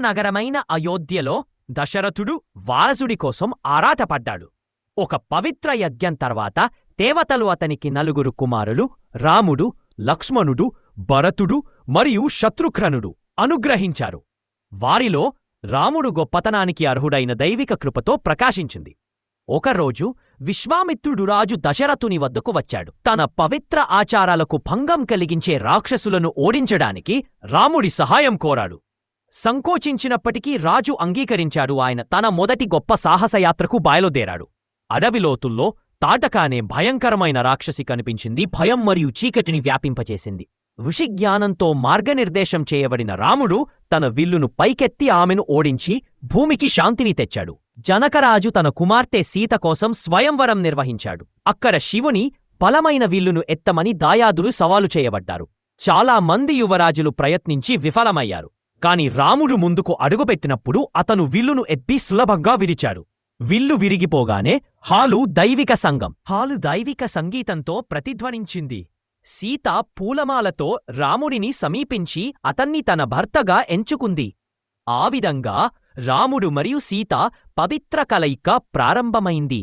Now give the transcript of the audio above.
నగరమైన అయోధ్యలో దశరథుడు వారసుడి కోసం ఆరాటపడ్డాడు. ఒక పవిత్ర యజ్ఞం తర్వాత దేవతలు అతనికి నలుగురు కుమారులు రాముడు లక్ష్మణుడు భరతుడు మరియు శత్రుఘ్నుడు అనుగ్రహించారు. వారిలో రాముడు గొప్పతనానికి అర్హుడైన దైవిక కృపతో ప్రకాశించింది. ఒకరోజు విశ్వామిత్రుడు రాజు దశరథుని వద్దకు వచ్చాడు. తన పవిత్ర ఆచారాలకు భంగం కలిగించే రాక్షసులను ఓడించడానికి రాముడి సహాయం కోరాడు. సంకోచించినప్పటికీ రాజు అంగీకరించాడు ఆయన. తన మొదటి గొప్ప సాహసయాత్రకు బయలుదేరాడు. అడవిలోతుల్లో తాటకానే భయంకరమైన రాక్షసి కనిపించింది. భయం మరియు చీకటిని వ్యాపింపచేసింది ఋషిజ్ఞానంతో మార్గనిర్దేశం చేయబడిన రాముడు తన విల్లును పైకెత్తి ఆమెను ఓడించి భూమికి శాంతిని తెచ్చాడు. జనకరాజు తన కుమార్తె సీత కోసం స్వయంవరం నిర్వహించాడు. అక్కడ శివుని బలమైన విల్లును ఎత్తమని దాయాదులు సవాలు చేయబడ్డారు. చాలా మంది యువరాజులు ప్రయత్నించి విఫలమయ్యారు. కాని రాముడు ముందుకు అడుగుపెట్టినప్పుడు అతను విల్లును ఎత్తి సులభంగా విరిచాడు. విల్లు విరిగిపోగానే హాలు దైవిక సంగం హాలు దైవిక సంగీతంతో ప్రతిధ్వనించింది. సీత పూలమాలతో రాముడిని సమీపించి అతన్ని తన భర్తగా ఎంచుకుంది. ఆ విధంగా రాముడు మరియు సీత పవిత్ర కలయిక ప్రారంభమైంది.